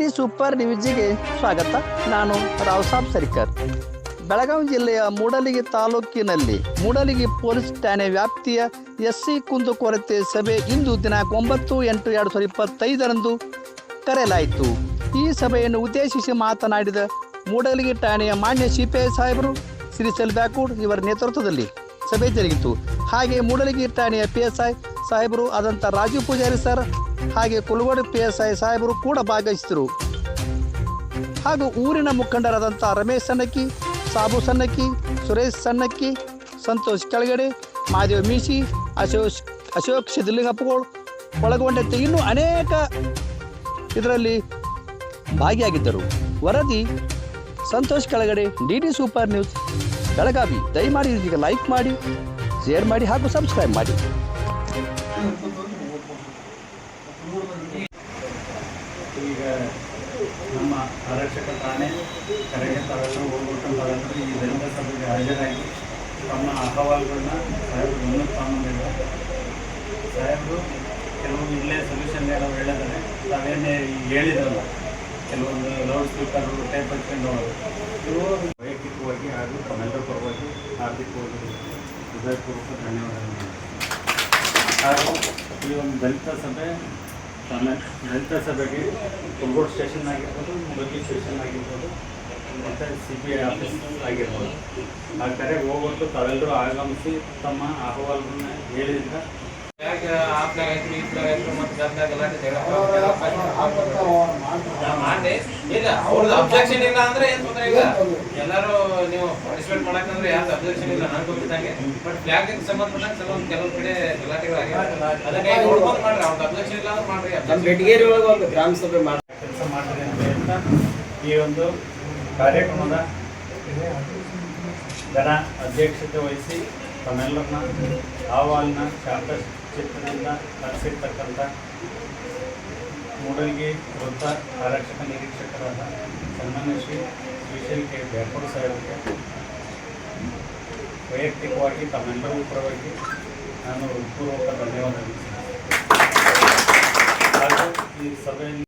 D super ನ್ಯೂಸಿಗೆ ಸ್ವಾಗತ. ನಾನು ರಾವ್ ಸಾಬ್ ಸರಿಕರ್. ಬೆಳಗಾವಿ ಜಿಲ್ಲೆಯ ಮೂಡಲಿಗೆ ತಾಲೂಕಿನಲ್ಲಿ ಮೂಡಲಿಗೆ ಪೊಲೀಸ್ ಠಾಣೆ ವ್ಯಾಪ್ತಿಯ ಎಸ್ಸಿ ಕುಂದುಕೊರತೆ ಸಭೆ ಇಂದು ದಿನಾಂಕ ಒಂಬತ್ತು ಎಂಟು ಎರಡು ಸಾವಿರದ ಇಪ್ಪತ್ತೈದರಂದು ಕರೆಯಲಾಯಿತು. ಈ ಸಭೆಯನ್ನು ಉದ್ದೇಶಿಸಿ ಮಾತನಾಡಿದ ಮೂಡಲಗಿ ಠಾಣೆಯ ಮಾನ್ಯ ಸಿ ಪಿ ಐ ಸಾಹೇಬರು ಶ್ರೀ ಬ್ಯಾಕೂಡ್ ಇವರ ನೇತೃತ್ವದಲ್ಲಿ ಸಭೆ ಜರುಗಿತು. ಹಾಗೆ ಮೂಡಲಿಗೆ ಠಾಣೆಯ ಪಿ ಎಸ್ ಐ ಸಾಹೇಬರು ಆದಂಥ ರಾಜೀವ್ ಪೂಜಾರಿ ಸರ್ ಹಾಗೆ ಕುಲವಡಿ ಪಿ ಎಸ್ ಐ ಸಾಹೇಬರು ಕೂಡ ಭಾಗವಹಿಸಿದರು. ಹಾಗೂ ಊರಿನ ಮುಖಂಡರಾದಂಥ ರಮೇಶ್ ಸಣ್ಣಕ್ಕಿ, ಸಾಬು ಸಣ್ಣಕ್ಕಿ, ಸುರೇಶ್ ಸಣ್ಣಕ್ಕಿ, ಸಂತೋಷ್ ಕೆಳಗಡೆ ಮಹಾದೇವ್ ಮೀಸಿ ಅಶೋಕ್ ಅಶೋಕ್ ಸಿದ್ಧಲಿಂಗಪ್ಪಗಳು ಒಳಗೊಂಡಂತೆ ಇನ್ನೂ ಅನೇಕ ಇದರಲ್ಲಿ ಭಾಗಿಯಾಗಿದ್ದರು. ವರದಿ Santosh Kelagade, D D super news, Belagavi. ದಯಮಾಡಿ ಇದಕ್ಕೆ ಲೈಕ್ ಮಾಡಿ, ಶೇರ್ ಮಾಡಿ ಹಾಗೂ ಸಬ್ಸ್ಕ್ರೈಬ್ ಮಾಡಿ ಈಗ ನಮ್ಮ ಆರಕ್ಷಕ ಠಾಣೆ, ಕರೆಗೆ ತಾವೆಲ್ಲರೂ ಹೋಗ್ಬಿಟ್ಟು ತಾವೆಲ್ಲರೂ ಈ ದಲಿತ ಸಭೆಗೆ ಹಾಜರಾಗಿ ತಮ್ಮ ಅಹವಾಲುಗಳನ್ನ ಸಾಹೇಬ್ರು ಗಮನಕ್ಕೆ ಸಾಮಾನ್ಯ ಸಾಹೇಬರು ಕೆಲವು ಇಲ್ಲೇ ಸೊಲ್ಯೂಷನ್ ಎಲ್ಲ ಹೇಳಿದ್ದಾರೆ ತಾವೇನೇ ಹೇಳಿದ್ರಲ್ಲ, ಕೆಲವೊಂದು ಲೌಡ್ ಸ್ಪೀಕರ್ ಟೈಪ್ ಹಚ್ಕೊಂಡು ಇವು ವೈಯಕ್ತಿಕವಾಗಿ ಹಾಗೂ ತಮ್ಮೆಲ್ಲರ ಪರವಾಗಿ ಹಾರ್ದಿಕವಾಗಿ ಹೃದಯಪೂರ್ವಕ ಧನ್ಯವಾದಗಳು. ಹಾಗೂ ಈ ಒಂದು ದಲಿತ ಸಭೆ ತನ್ನ ದಲಿತ ಸಭೆಗೆ ಕುಲ್ಗೋಡ್ ಸ್ಟೇಷನ್ ಆಗಿರ್ಬೋದು ಮುಗತಿ ಸ್ಟೇಷನ್ ಆಗಿರ್ಬೋದು, ಮತ್ತು ಸಿ ಬಿ ಐ ಆಫೀಸ್ ಆಗಿರ್ಬೋದು. ಆ ಕರೆಗೆ ಹೋಗ್ಬಿಟ್ಟು ತಾವೆಲ್ಲರೂ ಆಗಮಿಸಿ ತಮ್ಮ ಅಹವಾಲನ್ನು ಹೇಳಿದ್ರೆ ಯಾಕೆ ಆಪ್ನಾಗ ಐತ್ರಿ ಇತ್ನಾಗ ಐತ್ರಿ ಮತ್ತೆ ಗದ್ನಾಗ ಗಲಾಟೆ ಜಗಳ ಮಾಡಿ ಇಲ್ಲ ಅವ್ರದ್ದು ಅಬ್ಜೆಕ್ಷನ್ ಇಲ್ಲ ಅಂದ್ರೆ ಏನ್ ತೊಂದ್ರೆ ಇಲ್ಲ. ಎಲ್ಲರೂ ನೀವು ಪಾರ್ಟಿಸಿಪೇಟ್ ಮಾಡಕಂದ್ರೆ ಯಾವ್ದು ಅಬ್ಜೆಕ್ಷನ್ ಇಲ್ಲ ನನ್ಗೆ ಗೊತ್ತಿದ್ದಂಗೆ. ಬಟ್ ಫ್ಲಾಗ್ ಸಂಬಂಧಪಟ್ಟಂಗೆ ಕೆಲವೊಂದು ಕೆಲವು ಕಡೆ ಗಲಾಟೆಗಳಾಗಿವೆ ಅದಕ್ಕೆ ನೋಡ್ಕೊಂಡು ಮಾಡ್ರಿ ಅವ್ರದ್ದು ಅಬ್ಜೆಕ್ಷನ್ ಇಲ್ಲ ಅಂದ್ರೆ ಮಾಡ್ರಿ. ನಮ್ಮ ಬೆಟಗೇರಿ ಒಳಗೆ ಒಂದು ಗ್ರಾಮ ಸಭೆ ಮಾಡಿ ಕೆಲಸ ಮಾಡ್ತಾರೆ ಅಂತ ಹೇಳ್ತಾ ಈ ಒಂದು ಕಾರ್ಯಕ್ರಮದ ಜನ ಅಧ್ಯಕ್ಷತೆ ವಹಿಸಿ ತಮ್ಮೆಲ್ಲರನ್ನ ಆಹ್ವಾನ ಶಾಂತ ಚಿತ್ರದಿಂದ ನಡೆಸಿರ್ತಕ್ಕಂಥ ಮೂಡಲ್ಗಿ ವೃತ್ತ ಆರಕ್ಷಕ ನಿರೀಕ್ಷಕರಾದ ಸನ್ಮಾನ್ಯ ಶ್ರೀ ಶ್ರೀಶೈಲ್ ಕೆ. ಬ್ಯಾಕೋಡ್ ಸಾಹೇಬರಿಗೆ ವೈಯಕ್ತಿಕವಾಗಿ ತಮ್ಮೆಲ್ಲರೂ ಪರವಾಗಿ ನಾನು ಹೃತ್ಪೂರ್ವಕ ಧನ್ಯವಾದ ಹಾಗೂ ಈ ಸಭೆಯಲ್ಲಿ